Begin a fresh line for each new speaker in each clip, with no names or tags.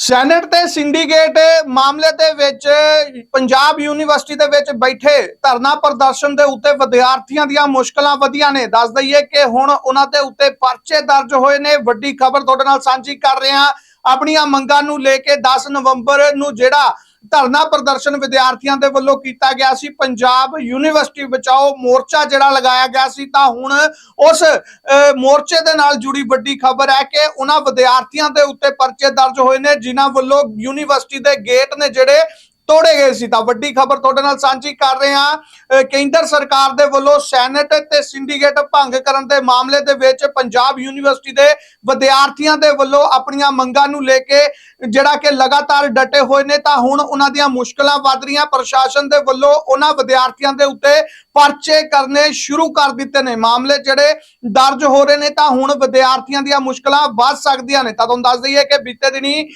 Senate ਤੇ syndicate ਮਾਮਲੇ ਦੇ ਵਿੱਚ ਪੰਜਾਬ ਯੂਨੀਵਰਸਿਟੀ ਦੇ ਵਿੱਚ ਬੈਠੇ ਧਰਨਾ ਪ੍ਰਦਰਸ਼ਨ ਦੇ ਉੱਤੇ ਵਿਦਿਆਰਥੀਆਂ ਦੀਆਂ ਮੁਸ਼ਕਲਾਂ ਵਧੀਆਂ ਨੇ। ਦੱਸ ਦਈਏ ਕਿ ਹੁਣ ਉਹਨਾਂ ਦੇ ਉੱਤੇ ਪਰਚੇ ਦਰਜ ਹੋਏ ਨੇ। ਵੱਡੀ ਖਬਰ ਤੁਹਾਡੇ ਨਾਲ ਸਾਂਝੀ ਕਰ ਰਹੇ। ਹਾਂ ਆਪਣੀਆਂ ਮੰਗਾਂ ਨੂੰ ਲੈ ਕੇ 10 ਨਵੰਬਰ ਨੂੰ ਜਿਹੜਾ ਧਰਨਾ ਪ੍ਰਦਰਸ਼ਨ ਵਿਦਿਆਰਥੀਆਂ ਦੇ ਵੱਲੋਂ ਕੀਤਾ ਗਿਆ ਸੀ। ਪੰਜਾਬ ਯੂਨੀਵਰਸਿਟੀ ਬਚਾਓ ਮੋਰਚਾ ਜਿਹੜਾ ਲਗਾਇਆ ਗਿਆ ਸੀ ਤਾਂ ਹੁਣ ਉਸ ਅਹ, ਮੋਰਚੇ ਦੇ ਨਾਲ ਜੁੜੀ ਵੱਡੀ ਖਬਰ ਹੈ ਕਿ ਉਹਨਾਂ ਵਿਦਿਆਰਥੀਆਂ ਦੇ ਉੱਤੇ ਪਰਚੇ ਦਰਜ ਹੋਏ ਨੇ ਜਿਨ੍ਹਾਂ ਵੱਲੋਂ ਯੂਨੀਵਰਸਿਟੀ ਦੇ ਗੇਟ ਨੇ ਜਿਹੜੇ ਤੋੜੇ ਗਏ ਸੀ। ਤਾਂ ਵੱਡੀ ਖਬਰ ਤੁਹਾਡੇ ਨਾਲ ਸਾਂਝੀ ਕਰ ਰਹੇ ਹਾਂ। ਕੇਂਦਰ ਸਰਕਾਰ ਦੇ ਵੱਲੋਂ ਸੈਨੇਟ ਤੇ ਸਿੰਡੀਕੇਟ ਭੰਗ ਕਰਨ ਦੇ ਮਾਮਲੇ ਦੇ ਵਿੱਚ ਪੰਜਾਬ ਯੂਨੀਵਰਸਿਟੀ ਦੇ ਵਿਦਿਆਰਥੀਆਂ ਦੇ ਵੱਲੋਂ ਆਪਣੀਆਂ ਮੰਗਾਂ ਨੂੰ ਲੈ ਕੇ ਜਿਹੜਾ ਕਿ ਲਗਾਤਾਰ ਡਟੇ ਹੋਏ ਨੇ, ਤਾਂ ਹੁਣ ਉਹਨਾਂ ਦੀਆਂ ਮੁਸ਼ਕਲਾਂ ਵੱਧ ਰਹੀਆਂ। ਪ੍ਰਸ਼ਾਸਨ ਦੇ ਵੱਲੋਂ ਉਹਨਾਂ ਵਿਦਿਆਰਥੀਆਂ ਦੇ ਉੱਤੇ ਪਰਚੇ ਕਰਨੇ ਸ਼ੁਰੂ ਕਰ ਦਿੱਤੇ ਨੇ। ਮਾਮਲੇ ਜਿਹੜੇ ਦਰਜ ਹੋ ਰਹੇ ਨੇ, ਤਾਂ ਹੁਣ ਵਿਦਿਆਰਥੀਆਂ ਦੀਆਂ ਮੁਸ਼ਕਲਾਂ ਵੱਧ ਸਕਦੀਆਂ ਨੇ। ਤਾਂ ਤੁਹਾਨੂੰ ਦੱਸ ਦਈਏ ਕਿ ਬੀਤੇ ਦਿਨੀ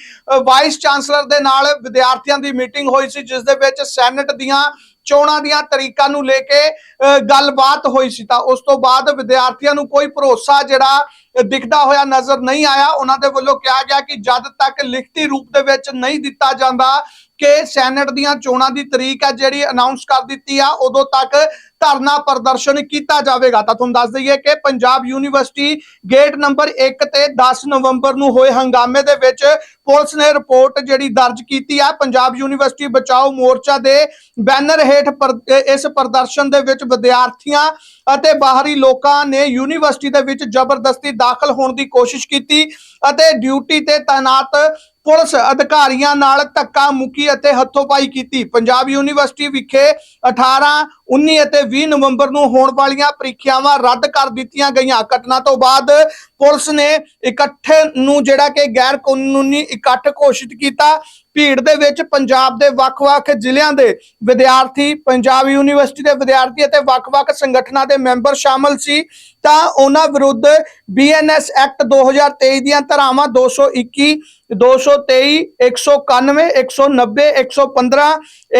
ਵਾਈਸ ਚਾਂਸਲਰ ਦੇ ਨਾਲ ਵਿਦਿਆਰਥੀਆਂ ਦੀ ਮੀਟਿੰਗ ਹੋਈ ਸੀ ਜਿਸ ਦੇ ਵਿੱਚ ਸੈਨੇਟ ਦੀਆਂ ਚੋਣਾਂ ਦੀਆਂ ਤਰੀਕਾਂ ਨੂੰ ਲੈ ਕੇ ਅ, ਗੱਲਬਾਤ ਹੋਈ ਸੀ। ਤਾਂ ਉਸ ਤੋਂ ਬਾਅਦ ਵਿਦਿਆਰਥੀਆਂ ਨੂੰ ਕੋਈ ਭਰੋਸਾ ਜਿਹੜਾ ਦਿਖਦਾ ਹੋਇਆ ਨਜ਼ਰ ਨਹੀਂ ਆਇਆ। ਉਹਨਾਂ ਦੇ ਵੱਲੋਂ ਕਿਹਾ ਗਿਆ ਕਿ ਜਦ ਤੱਕ ਲਿਖਤੀ ਰੂਪ ਦੇ ਵਿੱਚ ਨਹੀਂ ਦਿੱਤਾ ਜਾਂਦਾ ਕਿ ਸੈਨੇਟ ਦੀਆਂ ਚੋਣਾਂ ਦੀ ਤਰੀਕ ਹੈ, ਜਿਹੜੀ ਅਨਾਉਂਸ ਕਰ ਦਿੱਤੀ ਆ, ਉਦੋਂ ਤੱਕ ਧਰਨਾ ਪ੍ਰਦਰਸ਼ਨ ਕੀਤਾ ਜਾਵੇਗਾ। ਤਾਂ ਤੁਹਾਨੂੰ ਦੱਸ ਦਈਏ ਕਿ ਪੰਜਾਬ ਯੂਨੀਵਰਸਿਟੀ ਗੇਟ ਨੰਬਰ 1 ਤੇ 10 ਨਵੰਬਰ ਨੂੰ ਹੋਏ ਹੰਗਾਮੇ ਦੇ ਵਿੱਚ ਪੁਲਿਸ ਨੇ ਰਿਪੋਰਟ ਜਿਹੜੀ ਦਰਜ ਕੀਤੀ ਆ। ਪੰਜਾਬ ਯੂਨੀਵਰਸਿਟੀ ਬਚਾਓ ਮੋਰਚਾ ਦੇ ਬੈਨਰ ਹੇਠ ਪਰ- ਇਸ ਪ੍ਰਦਰਸ਼ਨ ਦੇ ਵਿੱਚ ਵਿਦਿਆਰਥੀਆਂ ਅਤੇ ਬਾਹਰੀ ਲੋਕਾਂ ਨੇ ਯੂਨੀਵਰਸਿਟੀ ਦੇ ਵਿੱਚ ਜ਼ਬਰਦਸਤੀ ਦਾਖਲ ਹੋਣ ਦੀ ਕੋਸ਼ਿਸ਼ ਕੀਤੀ ਅਤੇ ਡਿਊਟੀ ਤੇ ਤਾਇਨਾਤ ਪੁਲਿਸ ਅਧਿਕਾਰੀਆਂ ਨਾਲ ਧੱਕਾ ਮੁੱਕੀ ਅਤੇ ਹੱਥੋਂਪਾਈ ਕੀਤੀ। ਪੰਜਾਬ ਯੂਨੀਵਰਸਿਟੀ ਵਿਖੇ 18 19 ਅਤੇ 20 ਨਵੰਬਰ ਨੂੰ ਹੋਣ ਵਾਲੀਆਂ ਪ੍ਰੀਖਿਆਵਾਂ ਰੱਦ ਕਰ ਦਿੱਤੀਆਂ ਗਈਆਂ। ਘਟਨਾ ਤੋਂ ਬਾਅਦ ਪੁਲਿਸ ਨੇ ਇਕੱਠੇ ਨੂੰ ਜਿਹੜਾ ਕਿ ਗੈਰ ਕਾਨੂੰਨੀ ਇਕੱਠ ਘੋਸ਼ਿਤ ਕੀਤਾ ਭੀੜ ਦੇ ਵਿੱਚ ਪੰਜਾਬ ਦੇ ਵੱਖ-ਵੱਖ ਜ਼ਿਲ੍ਹਿਆਂ ਦੇ ਵਿਦਿਆਰਥੀ, ਪੰਜਾਬ ਯੂਨੀਵਰਸਿਟੀ ਦੇ ਵਿਦਿਆਰਥੀ ਅਤੇ ਵੱਖ-ਵੱਖ ਸੰਗਠਨਾਂ ਦੇ ਮੈਂਬਰ ਸ਼ਾਮਲ ਸੀ। ਤਾਂ ਉਹਨਾਂ ਵਿਰੁੱਧ ਬੀਐਨਐਸ ਐਕਟ 2023 ਦੀਆਂ ਧਾਰਾਵਾਂ 221 223 191 190 115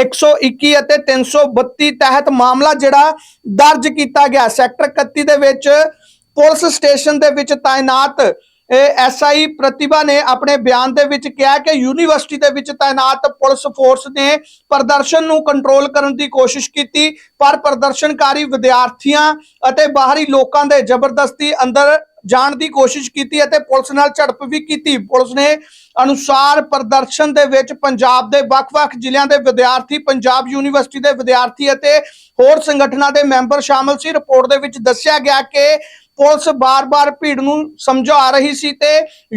121 ਅਤੇ 332 ਤਹਿਤ ਮਾਮਲਾ ਜਿਹੜਾ ਦਰਜ ਕੀਤਾ ਗਿਆ। ਸੈਕਟਰ 31 ਦੇ ਵਿੱਚ ਪੁਲਿਸ ਸਟੇਸ਼ਨ ਦੇ ਵਿੱਚ ਤਾਇਨਾਤ ਐਸਆਈ ਪ੍ਰਤਿਭਾ ਨੇ ਆਪਣੇ ਬਿਆਨ ਦੇ ਵਿੱਚ ਕਿਹਾ ਕਿ ਯੂਨੀਵਰਸਿਟੀ ਦੇ ਵਿੱਚ ਤਾਇਨਾਤ ਪੁਲਿਸ ਫੋਰਸ ਨੇ ਪ੍ਰਦਰਸ਼ਨ ਨੂੰ ਕੰਟਰੋਲ ਕਰਨ ਦੀ ਕੋਸ਼ਿਸ਼ ਕੀਤੀ, ਪਰ ਪ੍ਰਦਰਸ਼ਨਕਾਰੀ ਵਿਦਿਆਰਥੀਆਂ ਅਤੇ ਬਾਹਰੀ ਲੋਕਾਂ ਦੇ ਜ਼ਬਰਦਸਤੀ ਅੰਦਰ ਜਾਣ ਦੀ ਕੋਸ਼ਿਸ਼ ਕੀਤੀ ਅਤੇ ਪੁਲਿਸ ਨਾਲ ਝੜਪ ਵੀ ਕੀਤੀ। ਪੁਲਿਸ ਨੇ ਅਨੁਸਾਰ ਪ੍ਰਦਰਸ਼ਨ ਦੇ ਵਿੱਚ ਪੰਜਾਬ ਦੇ ਵੱਖ-ਵੱਖ ਜ਼ਿਲ੍ਹਿਆਂ ਦੇ ਵਿਦਿਆਰਥੀ, ਪੰਜਾਬ ਯੂਨੀਵਰਸਿਟੀ ਦੇ ਵਿਦਿਆਰਥੀ ਅਤੇ ਹੋਰ ਸੰਗਠਨਾਂ ਦੇ ਮੈਂਬਰ ਸ਼ਾਮਲ ਸੀ। ਰਿਪੋਰਟ ਦੇ ਵਿੱਚ ਦੱਸਿਆ ਗਿਆ ਕਿ ਪੁਲਿਸ ਬਾਰ-ਬਾਰ ਭੀੜ ਨੂੰ ਸਮਝਾ ਰਹੀ ਸੀ ਤੇ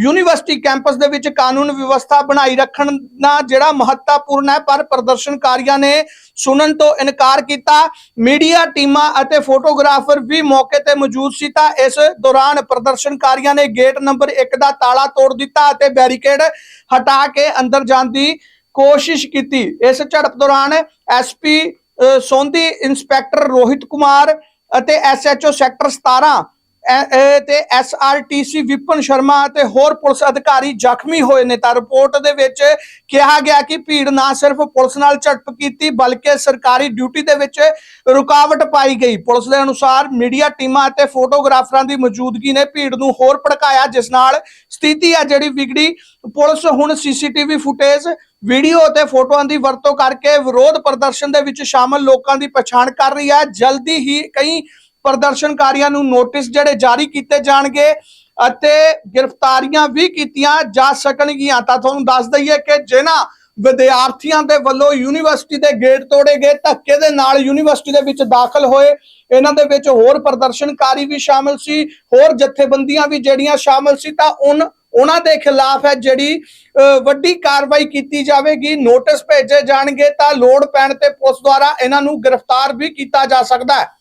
ਯੂਨੀਵਰਸਿਟੀ ਕੈਂਪਸ ਦੇ ਵਿੱਚ ਕਾਨੂੰਨ ਵਿਵਸਥਾ ਬਣਾਈ ਰੱਖਣ ਦਾ ਜਿਹੜਾ ਮਹੱਤਵਪੂਰਨ ਹੈ, ਪਰ ਪ੍ਰਦਰਸ਼ਨਕਾਰੀਆਂ ਨੇ ਸੁਣਨ ਤੋਂ ਇਨਕਾਰ ਕੀਤਾ। ਮੀਡੀਆ ਟੀਮਾਂ ਅਤੇ ਫੋਟੋਗ੍ਰਾਫਰ ਵੀ ਮੌਕੇ ਤੇ ਮੌਜੂਦ ਸੀ ਤਾਂ ਇਸ ਦੌਰਾਨ ਪ੍ਰਦਰਸ਼ਨਕਾਰੀਆਂ ਨੇ ਗੇਟ ਨੰਬਰ 1 ਦਾ ਤਾਲਾ ਤੋੜ ਦਿੱਤਾ ਅਤੇ ਬੈਰੀਕੇਡ ਹਟਾ ਕੇ ਅੰਦਰ ਜਾਣ ਦੀ ਕੋਸ਼ਿਸ਼ ਕੀਤੀ। ਇਸ ਝੜਪ ਦੌਰਾਨ ਐਸਪੀ ਸੋਂਦੀ ਇੰਸਪੈਕਟਰ ਰੋਹਿਤ ਕੁਮਾਰ ਅਤੇ ਐਸਐਚਓ ਸੈਕਟਰ 17 ਐ- ਐ ਤੇ ਐਸਆਰਟੀਸੀ ਵਿਪਨ ਸ਼ਰਮਾ ਅਤੇ ਹੋਰ ਪੁਲਿਸ ਅਧਿਕਾਰੀ ਜ਼ਖਮੀ ਹੋਏ ਨੇ। ਤਾਂ ਰਿਪੋਰਟ ਦੇ ਵਿੱਚ ਕਿਹਾ ਗਿਆ ਕਿ ਭੀੜ ਨਾ ਸਿਰਫ ਪੁਲਿਸ ਨਾਲ ਝੜਪ ਕੀਤੀ, ਬਲਕਿ ਸਰਕਾਰੀ ਡਿਊਟੀ ਦੇ ਵਿੱਚ ਰੁਕਾਵਟ ਪਾਈ ਗਈ। ਪੁਲਿਸ ਦੇ ਅਨੁਸਾਰ ਮੀਡੀਆ ਟੀਮਾਂ ਅਤੇ ਫੋਟੋਗ੍ਰਾਫਰਾਂ ਦੀ ਮੌਜੂਦਗੀ ਨੇ ਭੀੜ ਨੂੰ ਹੋਰ ਭੜਕਾਇਆ, ਜਿਸ ਨਾਲ ਸਥਿਤੀ ਆ ਜਿਹੜੀ ਵਿਗੜੀ। ਪੁਲਿਸ ਹੁਣ ਸੀਸੀਟੀਵੀ ਫੁਟੇਜ, ਵੀਡੀਓ ਅਤੇ ਫੋਟੋਆਂ ਦੀ ਵਰਤੋਂ ਕਰਕੇ ਵਿਰੋਧ ਪ੍ਰਦਰਸ਼ਨ ਦੇ ਵਿੱਚ ਸ਼ਾਮਲ ਲੋਕਾਂ ਦੀ ਪਛਾਣ ਕਰ ਰਹੀ ਹੈ। ਜਲਦੀ ਹੀ ਕਈ ਪ੍ਰਦਰਸ਼ਨਕਾਰੀਆਂ ਨੂੰ ਨੋਟਿਸ ਜਿਹੜੇ ਜਾਰੀ ਕੀਤੇ ਜਾਣਗੇ ਅਤੇ ਗ੍ਰਿਫਤਾਰੀਆਂ ਵੀ ਕੀਤੀਆਂ ਜਾ ਸਕਣਗੀਆਂ। ਤਾਂ ਤੁਹਾਨੂੰ ਦੱਸ ਦਈਏ ਕਿ ਜਿਨ੍ਹਾਂ ਵਿਦਿਆਰਥੀਆਂ ਦੇ ਵੱਲੋਂ ਯੂਨੀਵਰਸਿਟੀ ਦੇ ਗੇਟ ਤੋੜੇ ਗਏ, ਧੱਕੇ ਦੇ ਨਾਲ ਯੂਨੀਵਰਸਿਟੀ ਦੇ ਵਿੱਚ ਦਾਖਲ ਹੋਏ, ਇਹਨਾਂ ਦੇ ਵਿੱਚ ਹੋਰ ਪ੍ਰਦਰਸ਼ਨਕਾਰੀ ਵੀ ਸ਼ਾਮਲ ਸੀ, ਹੋਰ ਜਥੇਬੰਦੀਆਂ ਵੀ ਜਿਹੜੀਆਂ ਸ਼ਾਮਲ ਸੀ, ਤਾਂ ਉਨ ਉਹਨਾਂ ਦੇ ਖਿਲਾਫ ਹੈ ਜਿਹੜੀ ਵੱਡੀ ਕਾਰਵਾਈ ਕੀਤੀ ਜਾਵੇਗੀ। ਨੋਟਿਸ ਭੇਜੇ ਜਾਣਗੇ ਤਾਂ ਲੋੜ ਪੈਣ ਤੇ ਪੁਲਿਸ ਦੁਆਰਾ ਇਹਨਾਂ ਨੂੰ ਗ੍ਰਿਫਤਾਰ ਵੀ ਕੀਤਾ ਜਾ ਸਕਦਾ ਹੈ।